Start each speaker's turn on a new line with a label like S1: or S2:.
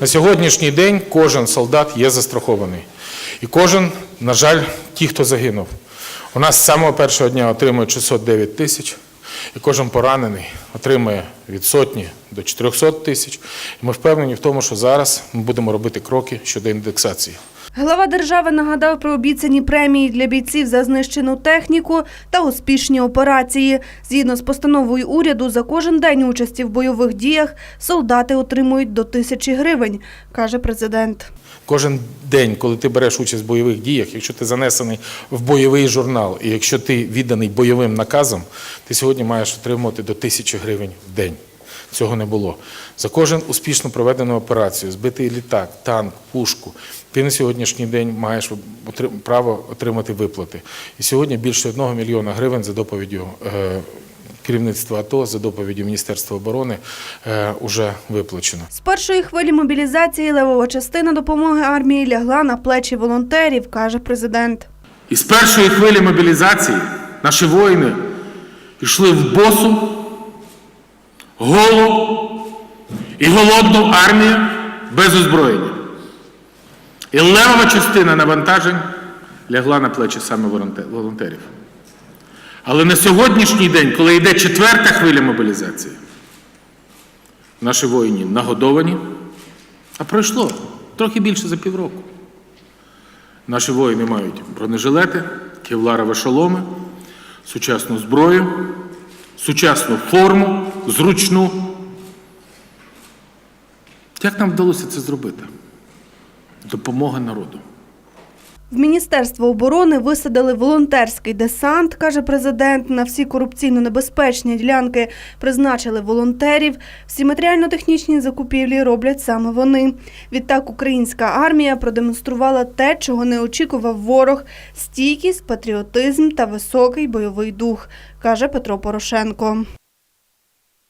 S1: На сьогоднішній день кожен солдат є застрахований. І кожен, на жаль, ті, хто загинув. У нас з самого першого дня отримує 609 тисяч, і кожен поранений отримує від сотні до 400 тисяч. І ми впевнені в тому, що зараз ми будемо робити кроки щодо індексації.
S2: Глава держави нагадав про обіцяні премії для бійців за знищену техніку та успішні операції. Згідно з постановою уряду, за кожен день участі в бойових діях солдати отримують до тисячі гривень, каже президент.
S1: Кожен день, коли ти береш участь в бойових діях, якщо ти занесений в бойовий журнал, і якщо ти відданий бойовим наказам, ти сьогодні маєш отримувати до тисячі гривень в день. Цього не було. За кожен успішно проведену операцію, збитий літак, танк, пушку, ти на сьогоднішній день маєш право отримати виплати. І сьогодні більше одного мільйона гривень за доповіддю е, керівництва АТО, за доповіддю Міністерства оборони е, уже виплачено.
S2: З першої хвилі мобілізації левова частина допомоги армії лягла на плечі волонтерів, каже президент.
S1: І з першої хвилі мобілізації наші воїни йшли в босу, голу і голодну армію без озброєння. І левова частина навантажень лягла на плечі саме волонтерів. Але на сьогоднішній день, коли йде четверта хвиля мобілізації, наші воїни нагодовані, а пройшло трохи більше за півроку. Наші воїни мають бронежилети, кевларові шоломи, сучасну зброю, сучасну форму, зручну. Як нам вдалося це зробити? Допомога народу.
S2: В Міністерство оборони висадили волонтерський десант, каже президент. На всі корупційно небезпечні ділянки призначили волонтерів. Всі матеріально-технічні закупівлі роблять саме вони. Відтак українська армія продемонструвала те, чого не очікував ворог: стійкість, патріотизм та високий бойовий дух, каже Петро Порошенко.